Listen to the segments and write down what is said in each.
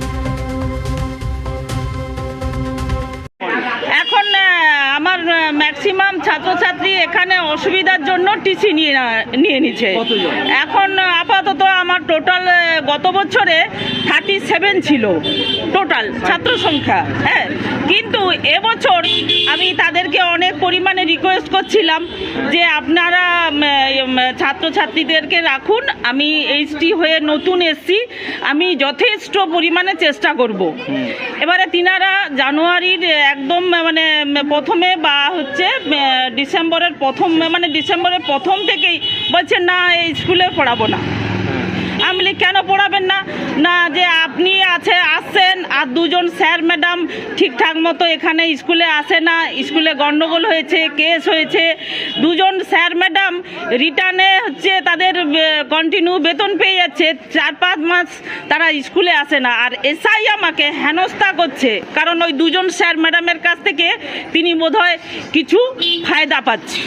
Thank you. এখানে অসুবিধার জন্য টিসি নিয়ে নিয়ে নিচ্ছে এখন আপাতত আমার টোটাল গত বছরে থার্টি সেভেন ছিল টোটাল ছাত্র সংখ্যা হ্যাঁ। কিন্তু এবছর আমি তাদেরকে অনেক পরিমাণে রিকোয়েস্ট করছিলাম যে আপনারা ছাত্রছাত্রীদেরকে রাখুন আমি এইচটি হয়ে নতুন এসছি আমি যথেষ্ট পরিমাণে চেষ্টা করব। এবারে তিনারা জানুয়ারির একদম মানে প্রথমে বা হচ্ছে ডিসেম্বরের প্রথম মানে ডিসেম্বরের প্রথম থেকেই বলছে, না, এই স্কুলে পড়াবো না। আমি কেন পড়াবেন না? না, যে আপনি আছে, আসছেন, আর দুজন স্যার, ম্যাডাম ঠিকঠাক মতো এখানে স্কুলে আসে না, স্কুলে গণ্ডগোল হয়েছে, কেস হয়েছে, দুজন স্যার, ম্যাডাম রিটার্নে হচ্ছে তাদের কন্টিনিউ বেতন পেয়ে যাচ্ছে, চার, পাঁচ মাস তারা স্কুলে আসে না, আর এসআই আমাকে হেনস্থা করছে, কারণ ওই দুজন স্যার, ম্যাডামের কাছ থেকে তিনি বোধহয় কিছু ফায়দা পাচ্ছে।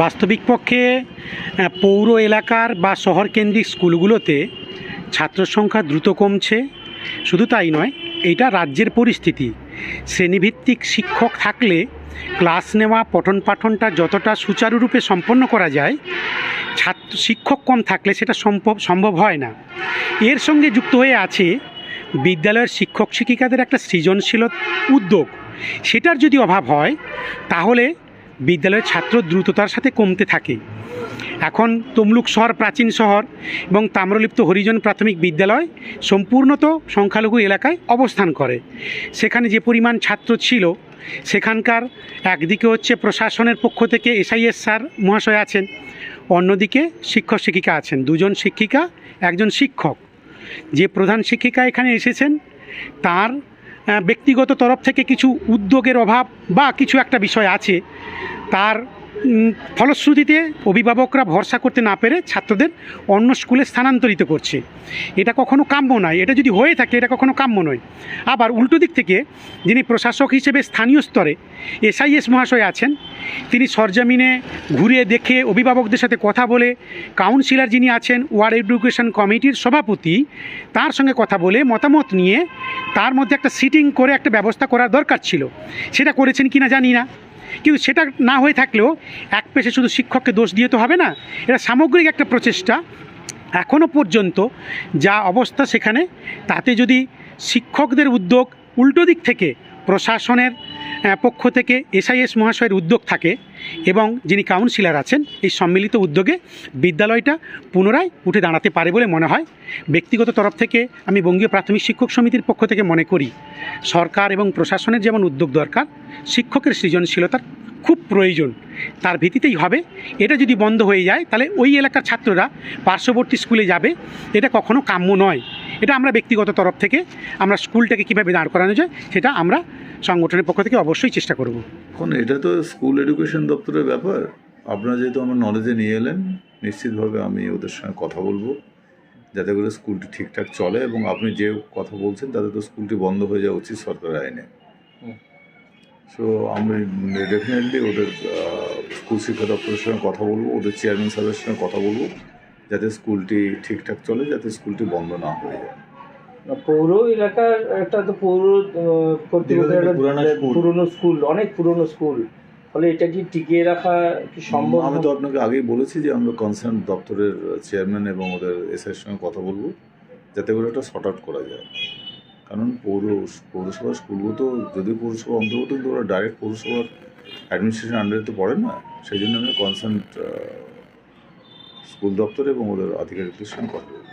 বাস্তবিক পক্ষে পৌর এলাকার বা শহর কেন্দ্রিক স্কুলগুলোতে ছাত্র সংখ্যা দ্রুত কমছে। শুধু তাই নয় এটা রাজ্যের পরিস্থিতি। শ্রেণীভিত্তিক শিক্ষক থাকলে ক্লাস নেওয়া পঠন পাঠনটা যতটা সুচারুরূপে সম্পন্ন করা যায়, ছাত্র, শিক্ষক কম থাকলে সেটা সম্ভব সম্ভব হয় না। এর সঙ্গে যুক্ত হয়ে আছে বিদ্যালয়ের শিক্ষক শিক্ষিকাদের একটা সৃজনশীল উদ্যোগ। সেটার যদি অভাব হয়, তাহলে বিদ্যালয়ের ছাত্র দ্রুততার সাথে কমতে থাকে। এখন তমলুক শহর প্রাচীন শহর এবং তাম্রলিপ্ত হরিজন প্রাথমিক বিদ্যালয় সম্পূর্ণত সংখ্যালঘু এলাকায় অবস্থান করে। সেখানে যে পরিমাণ ছাত্র ছিল, সেখানকার একদিকে হচ্ছে প্রশাসনের পক্ষ থেকে এসআইএস স্যার মহাশয় আছেন, অন্যদিকে শিক্ষক শিক্ষিকা আছেন। দুজন শিক্ষিকা, একজন শিক্ষক। যে প্রধান শিক্ষিকা এখানে এসেছেন, তার ব্যক্তিগত তরফ থেকে কিছু উদ্যোগের অভাব বা কিছু একটা বিষয় আছে, তার ফলশ্রুতিতে অভিভাবকরা ভরসা করতে না পেরে ছাত্রদের অন্য স্কুলে স্থানান্তরিত করছে। এটা কখনো কাম্য নয়, এটা যদি হয়ে থাকে, এটা কখনো কাম্য নয়। আবার উল্টো দিক থেকে যিনি প্রশাসক হিসেবে স্থানীয় স্তরে এসআইএস মহাশয় আছেন, তিনি সরজমিনে ঘুরে দেখে অভিভাবকদের সাথে কথা বলে, কাউন্সিলর যিনি আছেন, ওয়ার্ড এডুকেশন কমিটির সভাপতি, তার সঙ্গে কথা বলে মতামত নিয়ে তার মধ্যে একটা সিটিং করে একটা ব্যবস্থা করার দরকার ছিল। সেটা করেছেন কি না জানি না। কিন্তু সেটা না হয়ে থাকলেও এক পেশে শুধু শিক্ষককে দোষ দিয়ে তো হবে না, এটা সামগ্রিক একটা প্রচেষ্টা। এখনও পর্যন্ত যা অবস্থা সেখানে, তাতে যদি শিক্ষকদের উদ্যোগ উল্টো দিক থেকে প্রশাসনের পক্ষ থেকে এসআইএস মহাশয়ের উদ্যোগ থাকে এবং যিনি কাউন্সিলর আছেন, এই সম্মিলিত উদ্যোগে বিদ্যালয়টা পুনরায় উঠে দাঁড়াতে পারে বলে মনে হয়। ব্যক্তিগত তরফ থেকে আমি বঙ্গীয় প্রাথমিক শিক্ষক সমিতির পক্ষ থেকে মনে করি, সরকার এবং প্রশাসনের যেমন উদ্যোগ দরকার, শিক্ষকের সৃজনশীলতার খুব প্রয়োজন। তার ভিত্তিতেই হবে। এটা যদি বন্ধ হয়ে যায়, তাহলে ওই এলাকার ছাত্ররা পার্শ্ববর্তী স্কুলে যাবে। এটা কখনো কাম্য নয়। এটা আমরা ব্যক্তিগত তরফ থেকে, আমরা স্কুলটাকে কীভাবে দাঁড় করানো যায়, সেটা আমরা সংগঠনের পক্ষ থেকে অবশ্যই চেষ্টা করব। এখন এটা তো স্কুল এডুকেশন দপ্তরের ব্যাপার। আপনারা যেহেতু আমার নলেজে নিয়ে এলেন, নিশ্চিতভাবে আমি ওদের সঙ্গে কথা বলব, যাতে করে স্কুলটি ঠিকঠাক চলে এবং আপনি যে কথা বলছেন, তাতে তো স্কুলটি বন্ধ হয়ে যাওয়া উচিত সরকারের আইনে। সো আমি ডেফিনেটলি ওদের স্কুল শিক্ষা দপ্তরের সঙ্গে কথা বলব, ওদের চেয়ারম্যান সাহেবের সঙ্গে কথা বলব, যাতে স্কুলটি ঠিকঠাক চলে, যাতে স্কুলটি বন্ধ না হয়ে যায়। পৌর এলাকার একটা তো পৌর পুরানো স্কুল। অনেক পুরনো স্কুল। ফলে এটা কি টিকিয়ে রাখা কি সম্ভব আমি তো আপনাকে আগেই বলেছি যে আমরা কনসার্ন দপ্তরের চেয়ারম্যান এবং ওদের এসআইয়ের সঙ্গে কথা বলব যাতে করে এটা শর্ট আউট করা যায়। কারণ পৌর পৌরসভার স্কুলগুলো তো যদি পৌরসভা অন্তর্গত কিন্তু ওরা ডাইরেক্ট পৌরসভার অ্যাডমিনিস্ট্রেশন আন্ডারে তো পড়ে না। সেই জন্য আমি কনসার্ন স্কুল দপ্তর এবং ওদের আধিকারিকদের সঙ্গে কথা বলব।